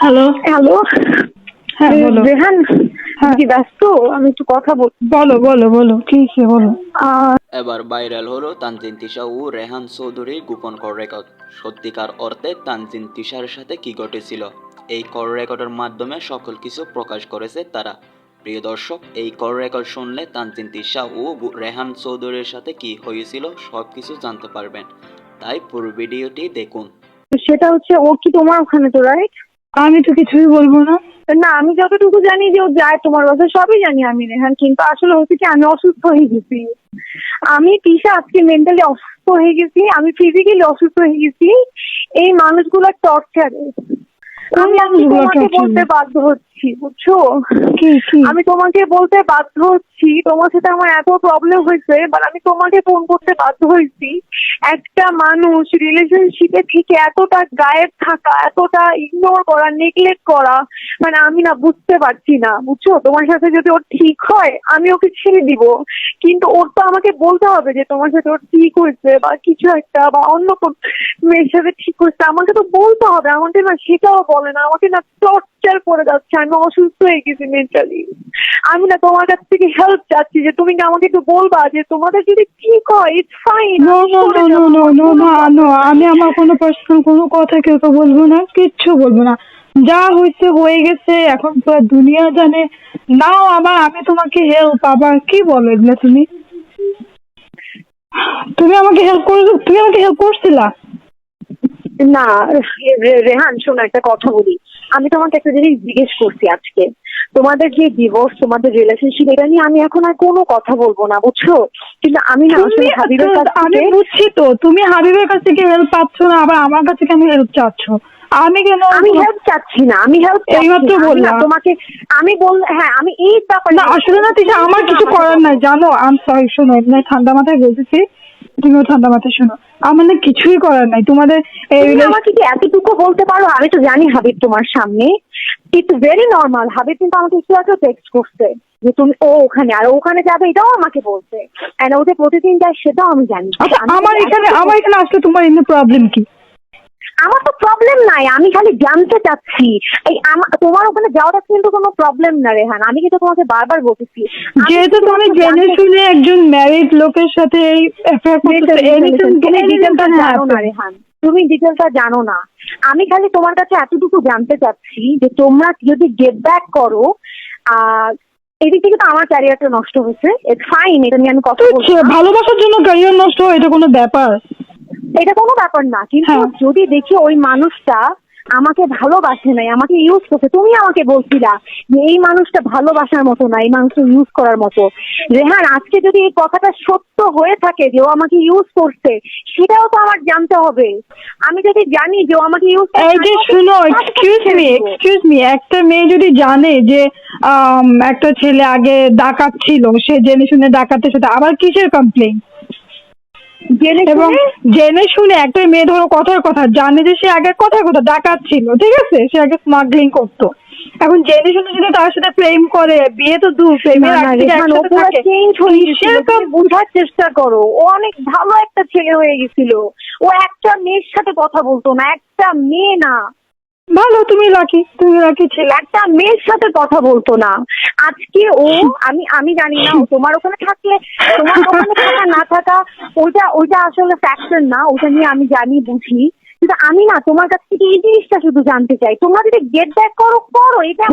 Hello hello হ্যাঁ বলো। রেহান হ্যাঁ। কি ব্যস্ত? আমি একটু কথা বল বলো বলো বলো কি সে বলো? এবার ভাইরাল হলো তানজিন তিশা ও রেহান চৌধুরীর গোপন কর রেকর্ড। সত্যিকার অর্থে তানজিন তিশার সাথে কি ঘটেছিল? এই কর রেকর্ডের মাধ্যমে সকল কিছু প্রকাশ করেছে তারা। প্রিয় দর্শক এই কর রেকর্ড শুনলে তানজিন তিশা ও রেহান চৌধুরীর সাথে কি হয়েছিল সব কিছু জানতে পারবেন। তাই পুরো ভিডিওটি দেখুন। সেটা হচ্ছে ও কি তোমার ওখানে তো রাইট আমি তো কিছুই বলব না। না আমি যতটুকু জানি যে ও যায় তোমার বাসায় সবই জানি আমি রেহান কিন্তু আসলে হচ্ছে কি আমি অসুস্থ হয়ে গেছি। আমি তিশা আজকে মেন্টালি অসুস্থ হয়ে গেছি আমি ফিজিক্যালি অসুস্থ হয়ে গেছি। এই মানুষগুলোর টর্চারে আমি আজকে তোমাকে বলতে বাধ্য হচ্ছি। বুঝছ? কি কি? আমি তোমাকে বলতে বাধ্য হচ্ছি তোমার সাথে আমার এত প্রবলেম হয়েছে বাট আমি তোমাকে ফোন করতে বাধ্য হয়েছি। একটা মানুষ রিলেশনশিপে থেকে এতটা গায়েব থাকা এতটা ইগনোর করা নেগলেক্ট করা মানে আমি না বুঝতে পারছি না বুঝছ? তোমার সাথে যদি ওর ঠিক হয় আমি ওকে ছেড়ে দিব। কিন্তু ওর তো আমাকে বলতে হবে যে তোমার সাথে ওর ঠিক হয়েছে বা কিছু একটা বা অন্য কোন মেয়ের সাথে ঠিক হয়েছে। আমাকে তো বলতে হবে আমাকে না সেটাও বলে না আমাকে না টর্চার করে যাচ্ছে আমি অসুস্থ হয়ে গেছি মেন্টালি আমি না তোমার কাছ থেকে হেল্প চাচ্ছি যে তুমি কি আমাকে একটু বলবা যে তোমাদের যদি ঠিক হয় it's fine no no no no no no না নো আমি আমার কোনো পার্সোনাল কোনো কথা কেউ তো বলব না কিচ্ছু বলব না। যা হয়েছে হয়ে গেছে এখন পুরো দুনিয়া জানে। নাও আবার আমি তোমাকে হেল্প আবার কি বলো এগুলো তুমি? তুমি আমাকে হেল্প করে তুমি আমাকে হেল্প করছিলা? না রেহান শোনো একটা কথা বলি। আমি তোমাকে একটা জিনিস জিজ্ঞেস করছি আজকে। তোমাদের যে ডিভোর্স তোমাদের রিলেশনশিপ এটা নিয়ে আমি এখন আর কোনো কথা বলব না বুঝছ? কিন্তু আমি না আসলে হাবিবের কাছ আমি থেকে বুঝছি তো তুমি হাবিবের কাছ থেকে হেল্প পাচ্ছ না আবার আমার কাছে কেন হেল্প চাচ্ছ। আমি কেন আমি হেল্প চাচ্ছি না আমি হেল্প এইমাত্র বললাম। তোমাকে আমি বল হ্যাঁ আমি এই ব্যাপারে না আসলে না তিশা আমার কিছু করার নাই জানো আম সরি শোনো এমনি ঠান্ডা মাথায় বলতেছি। তুমিও ঠান্ডা মাথায় শোনো। আমার না কিছুই করার নাই। তোমাদের তুমি আমাকে কি এতটুকু বলতে পারো? আমি তো জানি হাবিব তোমার সামনে। ইটস ভেরি নর্মাল হাবিব কিন্তু আমাকে একটু আগে টেক্সট করছে যে তুমি ও ওখানে আর ওখানে যাবে এটাও আমাকে বলছে। এন্ড ওতে প্রতিদিন যায় সেটাও আমি জানি। আচ্ছা আমার এখানে আমার এখানে আসলে তোমার এমনি প্রবলেম কি? আমার তো প্রবলেম নাই আমি খালি জানতে চাচ্ছি। এই তোমার ওখানে যাওয়াটা কিন্তু কোনো প্রবলেম না রেহান। আমি কিন্তু তোমাকে বারবার বলতেছি। যেহেতু তুমি জেনে শুনে একজন ম্যারিড লোকের সাথে এই তুমি ডিটেলটা জানো না রেহান। তুমি ডিটেলটা জানো না। আমি খালি তোমার কাছে এতটুকু জানতে চাচ্ছি যে তোমরা যদি গেট ব্যাক করো এদিক থেকে তো আমার ক্যারিয়ারটা নষ্ট হয়েছে। ফাইন এটা নিয়ে আমি কথা ভালোবাসার জন্য ক্যারিয়ার নষ্ট হয় এটা কোনো ব্যাপার? এটা কোনো ব্যাপার না কিন্তু হ্যাঁ। যদি দেখি ওই মানুষটা আমাকে ভালোবাসে নাই আমাকে ইউজ করছে তুমি আমাকে বলছিলা যে এই মানুষটা ভালোবাসার মতো না এই মানুষটা ইউজ করার মতো। রেহান আজকে যদি এই কথাটা সত্য হয়ে থাকে যে ও আমাকে ইউজ করছে সেটাও তো আমার জানতে হবে। আমি যদি জানি যে ও আমাকে ইউজ এই যে শুনো এক্সকিউজ মি এক্সকিউজ মি একটা মেয়ে যদি জানে যে একটা ছেলে আগে ডাকাত ছিল সে জেনে শুনে ডাকাতের সাথে আবার কিসের কমপ্লেন জেনে এবং শুনে? জেনে শুনে একটা মেয়ে ধরো কথার কথা জানে যে সে আগে কথার কথা ডাকাত ছিল ঠিক আছে? সে আগে স্মাগলিং করতো। এখন জেনে শুনে যদি তার সাথে প্রেম করে বিয়ে তো দূর প্রেমের তুমি বোঝার চেষ্টা করো। ও অনেক ভালো একটা ছেলে হয়ে গেছিল। ও একটা মেয়ের সাথে কথা বলতো না একটা মেয়ে না। ভালো তুমি লাকি তুমি লাকি ছেলে। একটা মেয়ের সাথে কথা বলতো না। আজকে ও আমি আমি জানি না তোমার ওখানে থাকলে তোমার ওখানে থাকা না থাকা ওইটা ওইটা আসলে ফ্যাক্টর না ওটা নিয়ে আমি জানি বুঝি। কিন্তু আমি না তোমার কাছ থেকে এই জিনিসটা শুধু জানতে চাই। তোমরা যদি গেট ব্যাক করো করো এটা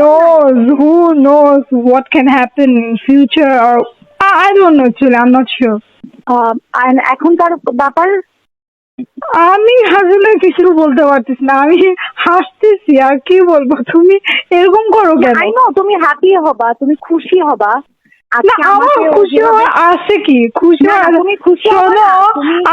knows who knows what can happen in future or I, I don't know actually I'm not আর এখনকার ব্যাপার আমি আসলে কিছু বলতে পারতেছি না আমি হাসতেছি আর কি বলব তুমি এরকম করো কেন? আই নো তুমি হ্যাপি হবা তুমি খুশি হবা। আছে কি? খুশি শোনো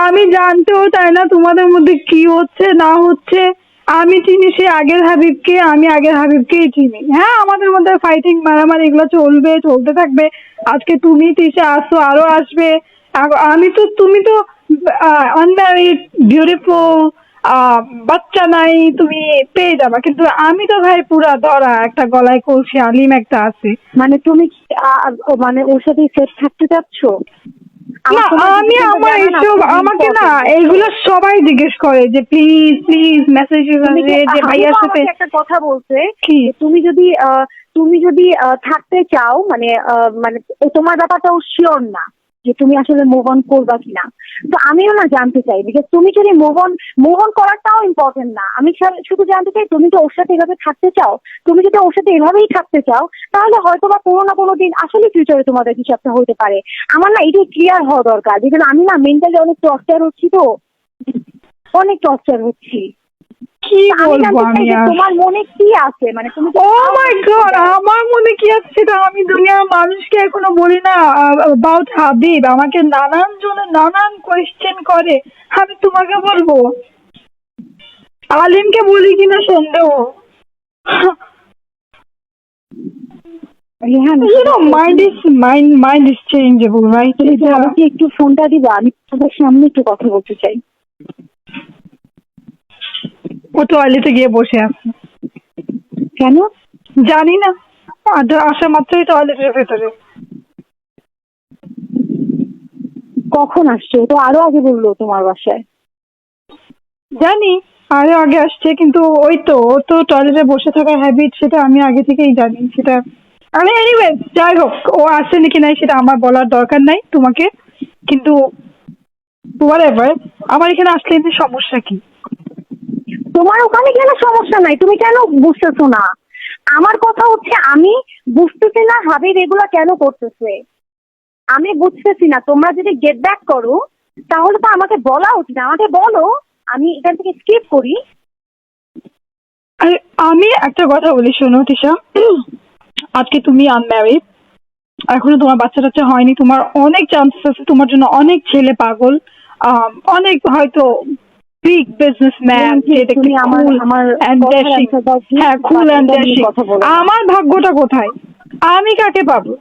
আমি জানতেও চাই না তোমাদের মধ্যে কি হচ্ছে না হচ্ছে। আমি চিনি সে আগের হাবিবকে আমি আগের হাবিবকেই চিনি। হ্যাঁ আমাদের মধ্যে ফাইটিং মারামারি এগুলো চলবে চলতে থাকবে। আজকে তুমি তিসে আসো আরও আসবে। আমি তো তুমি তো আনম্যারিড বিউটিফুল বাচ্চা নাই তুমি পেয়ে যাবা। কিন্তু আমি তো ভাই পুরা ধরা একটা গলায় কলসি আলিম একটা আছে। মানে তুমি আহ, মানে ওর সাথে সেট থাকতে চাচ্ছ? না আমি আমার এইসব আমাকে না এইগুলো সবাই জিজ্ঞেস করে যে প্লিজ প্লিজ মেসেজ যে ভাইয়ার সাথে একটা কথা বলছে কি? যে তুমি যদি আহ, তুমি যদি আহ, থাকতে চাও মানে আহ, মানে ও তোমার ব্যাপারটাও শিওর না। যে তুমি আসলে মুভ অন করবা কিনা। তো আমিও না জানতে চাই বিকজ তুমি যদি মুভ অন করাটাও ইম্পর্টেন্ট না। আমি শুধু জানতে চাই তুমি তো ওর সাথে এভাবে থাকতে চাও। তুমি যদি ওর সাথে এভাবেই থাকতে চাও, তাহলে হয়তো বা কোনো না কোনো দিন আসলে ফিউচারে তোমাদের কিছু একটা হতে পারে। আমার না এটাই ক্লিয়ার হওয়া দরকার। বিকজ আমি না মেন্টালি অনেক টর্চার হচ্ছি তো। অনেক টর্চার হচ্ছি। কি বলব আমি আর? তোমার মনে কি আছে? মানে তুমি ও মাই গড আমার মনে কি আছে সেটা আমি দুনিয়ার মানুষকে এখনও বলি না অ্যাবাউট হাবিব। আমাকে নানান জনে নানান কোয়েশ্চেন করে। আমি তোমাকে বলব আলিমকে বলি কিনা সন্দেহ? একটু ফোনটা দিবা আমি তোমার সামনে একটু কথা বলতে চাই। ও টয়লেটে গিয়ে বসে আছে। কেন? জানি না। আসা মাত্রই টয়লেটের ভেতরে। কখন আসছে? তো আরও আগে বলল তোমার বাসায়। জানি, আরও আগে আসছে, কিন্তু ওই তো, ও তো টয়লেটে বসে থাকার হ্যাবিট সেটা আমি আগে থেকেই জানি। সেটা আমি এনিওয়ে যাই হোক, ও আসছে নাকি নাই সেটা আমার বলার দরকার নাই তোমাকে। কিন্তু হোয়াট আমার এখানে আসলে এমনি সমস্যা কি? তোমার ওখানে কেন সমস্যা নাই, তুমি কেন বুঝতেছো না? আমার কথা হচ্ছে আমি বুঝতেছি না হাবিব এগুলা কেন করতেছে। আমি বুঝতেছি না, তোমরা যদি গেট ব্যাক করো, তাহলে তো আমাকে বলা উচিত, আমাকে বলো, আমি এখান থেকে স্কিপ করি। আমি একটা কথা বলি, শোনো তিশা। আজকে তুমি আনম্যারিড এখনও তোমার বাচ্চা টাচ্চা হয়নি, তোমার অনেক চান্সেস আছে, তোমার জন্য অনেক ছেলে পাগল অনেক হয়তো বিগ businessman আমার কথার answer হ্যাঁ। আমার ভাগ্যটা কোথায়? আমি কাকে পাবো?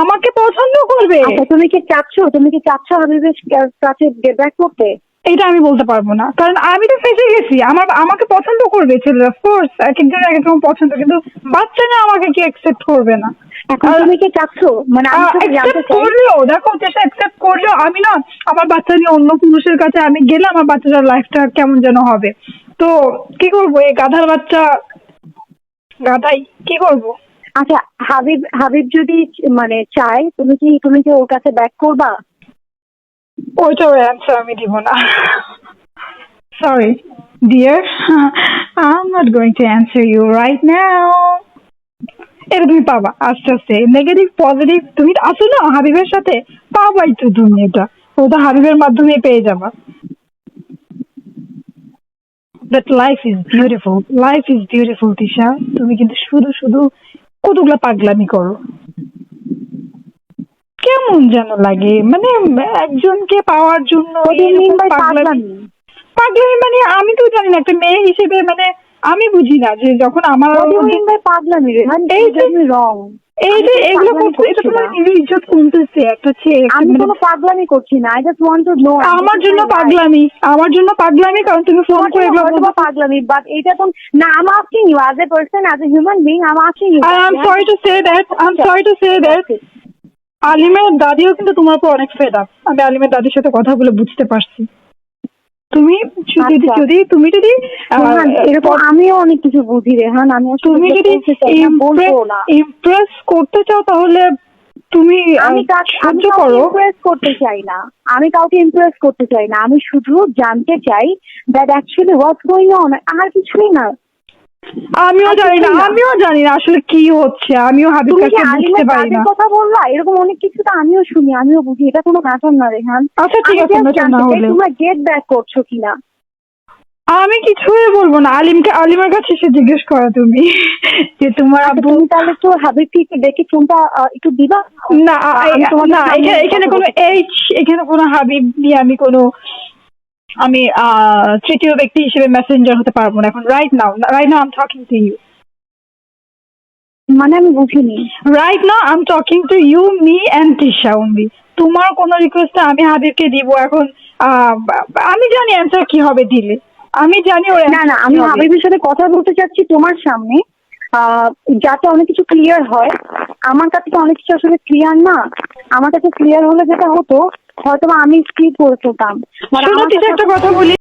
আমাকে পছন্দ করবে। আচ্ছা তুমি কি চাচ্ছ? তুমি কি চাচ্ছ আমি বেশ কাছে গেট ব্যাক করতে? এটা আমি বলতে পারব না। কারণ আমি তো ফেসে গেছি। আমার আমাকে পছন্দ করবে ছেলেরা অফকোর্স এক একজন এক এক রকম পছন্দ কিন্তু বাচ্চা না আমাকে কি অ্যাকসেপ্ট করবে না। এখন তুমি কি চাচ্ছ? মানে অ্যাকসেপ্ট করলেও দেখো যেটা অ্যাকসেপ্ট করলেও আমি না আমার বাচ্চা নিয়ে অন্য পুরুষের কাছে আমি গেলে আমার বাচ্চাটার লাইফটা কেমন যেন হবে। তো কি করব? এই গাধার বাচ্চা গাধাই কি করব? আচ্ছা হাবিব হাবিব যদি মানে চায় তুমি কি তুমি কি ওর কাছে ব্যাক করবা? ওইটার অ্যান্সার আমি দিব না। Sorry dear am not going to answer you right now এটা তুমি পাবা, আস্তে আস্তে। নেগেটিভ পজিটিভ তুমি আসো না হাবিবের সাথে? পাবাই তো তুমি এটা। ওটা হাবিবের মাধ্যমে পেয়ে যাবা। But life is beautiful life is beautiful Tisha. তুমি কিন্তু শুধু শুধু কতগুলা পাগলামি করো। কেমন যেন লাগে? মানে একজনকে পাওয়ার জন্য পাগলামি মানে আমি তো জানি না একটা মেয়ে হিসেবে মানে আমি বুঝি না যে যখন আমার পাগলামি? যে- রং এই যে এগুলো পাগলামি এটা তোমার নিজের ইজ্জত কমতেছে একটা ছেলে আমি মানে কোনো পাগলামি করছি না I just want to know আমার জন্য পাগলামি আমার জন্য পাগলামি কারণ তুমি ফোন করে এগুলো পাগলামি বাট এটা তো না am asking you as a person as a human being am asking you I am sorry to say that I am sorry to say that আলিমের দাদিও কিন্তু তোমার উপর অনেক ফেড আপ আমি আলিমের দাদির সাথে কথা বলে বুঝতে পারছি। তুমি যদি আচ্ছা। যদি তুমি যদি এরকম আমিও অনেক কিছু বুঝি রেহান আমি তুমি যদি ইমপ্রেস করতে চাও তাহলে তুমি আমি কাক- আমি সহ্য কাউকে করো। ইমপ্রেস করতে চাই না। আমি কাউকে ইমপ্রেস করতে চাই না। আমি শুধু জানতে চাই that actually what's going on আর কিছুই না। আমিও আর জানি না আমিও জানি না আসলে কি হচ্ছে আমিও হাবিব তুমি কাছে বুঝতে পারি না। কথা বললা? এরকম অনেক কিছু তো আমিও শুনি আমিও বুঝি এটা কোনো ম্যাটার না রেহান। আচ্ছা ঠিক আছে না হলে তোমরা গেট ব্যাক করছ কিনা? আমি কিছুই বলব না আলিমকে আলিমের কাছে এসে জিজ্ঞেস করো তুমি যে তোমার আচ্ছা, আব্বু তুমি তাহলে তো হাবিবকে দেখে ফোনটা একটু দিবা? না না এখানে কোনো এইচ এখানে কোনো হাবিব নিয়ে আমি কোনো আমি তৃতীয় ব্যক্তি হিসেবে মেসেঞ্জার হতে পারব না এখন right now right now am talking to you মানে আমি বুঝিনি। Right now am talking to you me and Tisha only তোমার কোনো রিকোয়েস্ট আমি হাবিবকে দিব এখন আমি জানি অ্যান্সার কি হবে দিলে। আমি জানি ওর না না আমি হাবিবের সাথে কথা বলতে চাচ্ছি তোমার সামনে। আহ, যাতে অনেক কিছু ক্লিয়ার হয়। আমার কাছে তো অনেক কিছু আসলে ক্লিয়ার না। আমার কাছে ক্লিয়ার হলে যেটা হতো হয়তো আমি স্কিপ করে ফেলতাম But শোনো আমার তিশা কাছে- একটা কথা বলি।